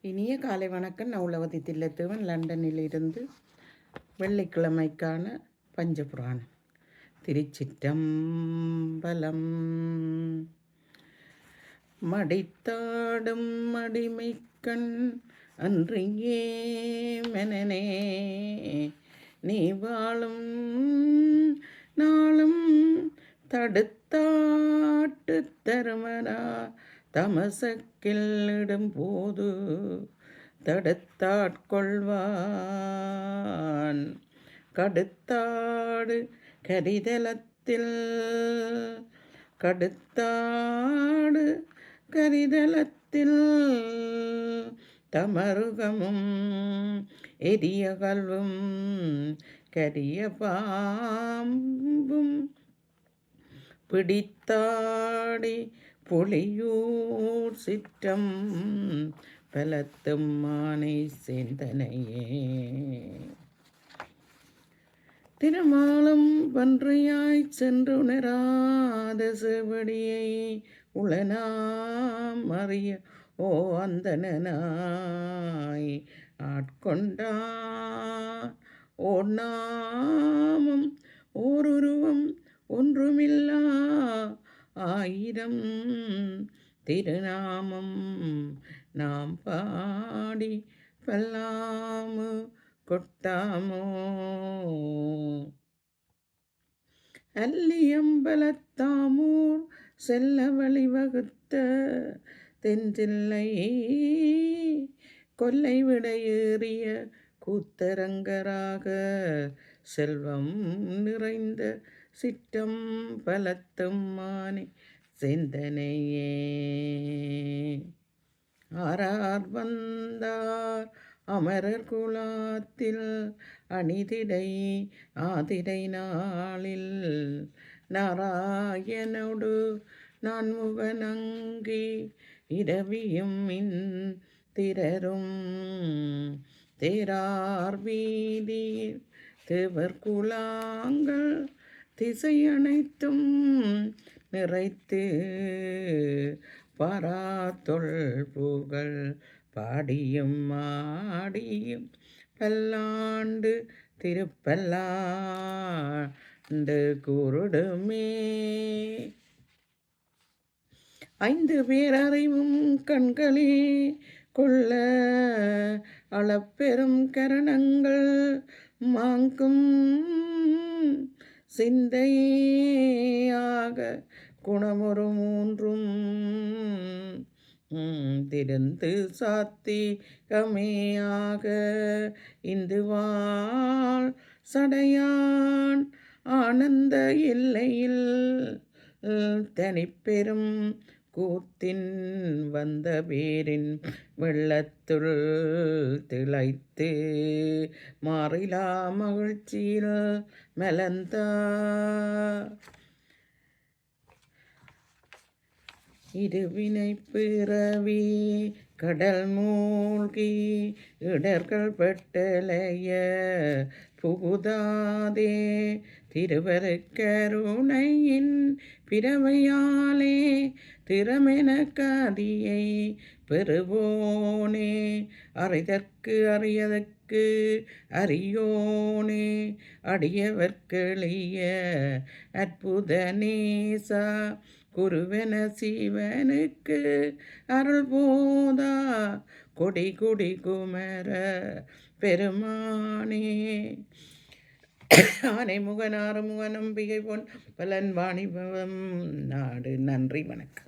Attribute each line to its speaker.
Speaker 1: இனிய காலை வணக்கம். நான் உலகத்தி தில்லத்தேவன். லண்டனில் இருந்து வெள்ளிக்கிழமைக்கான பஞ்சபுராணம். திருச்சிற்றம்பலம். மடித்தாடும் மடிமைக்கண் அன்றியே மெனனே. நீ வாழும் நாளும் தடுத்தாட்டு தருமனா. தமசக்கில்லிடும் போது தடுத்தாட்கொள்வான். கடுத்தாடு கரிதலத்தில் கடுத்தாடு கரிதலத்தில் தமருகமும் எரியகல்வும் கரிய பாம்பும் பிடித்தாடி புலியூர் சிற்றம் பலத்தும் மானை சேந்தனையே. திருமாலம் பன்றையாய் சென்று உணராத செவடியை உளனாம் அறிய ஓ அந்தனாய் ஆட்கொண்டான் ஓ நாமம் ஓருருவம் ஒன்றுமில்லா ஆயிரம் திருநாமம் நாம் பாடி பல்லாமு கொட்டாமோ? அல்லியம்பலத்தாமூர் செல்ல வழிவகுத்த தென்றில்லை கொல்லை விடையேறிய கூத்தரங்கராக செல்வம் நிறைந்த சிட்டம் பலத்தும் மானே சிந்தனையே. ஆரார் வந்தார் அமரர் குலாத்தில் அணிதிடை ஆதிடை நாளில். நாராயணோடு நான் முகநங்கி இரவியும் இன் திரரும். தேரார் வீதியில் தேவர் குலாங்கள் திசை நிறைத்து பராத்தொள் புகழ் பாடியும் மாடியும் பல்லாண்டு திருப்பல்லாண்டு குருடுமே ஐந்து பேரறிவும் கண்களே கொள்ள அளப்பெரும் கரணங்கள் மாங்கும் சிந்தையாக குணமுறு மூன்றும் திருந்து சாத்தி கமையாக இந்துவாள் சடையான் ஆனந்த எல்லையில் தனிப்பெரும் கூத்தின் வந்த பேரின் வெள்ளத்துள் திளைத்து. மாறிலா மகிழ்ச்சியில் மலர்ந்த இருவினை பிறவி கடல் மூழ்கி இடர்கள் பெட்டலைய புகுதாதே. திருவருக்கருணையின் பிறவையாலே திறமென காதியை பெறுவோனே. அறிதற்கு அறியதற்கு அறியோனே அடியவர்களிய அற்புத நேசா குருவென சிவனுக்கு அருள் போதா. கொடி கொடி குமர பெருமானே. ஆனை முகனாறு ஆறுமுக நம்பிக்கை பொன் பலன் வாணிபவம். நாடு நன்றி வணக்கம்.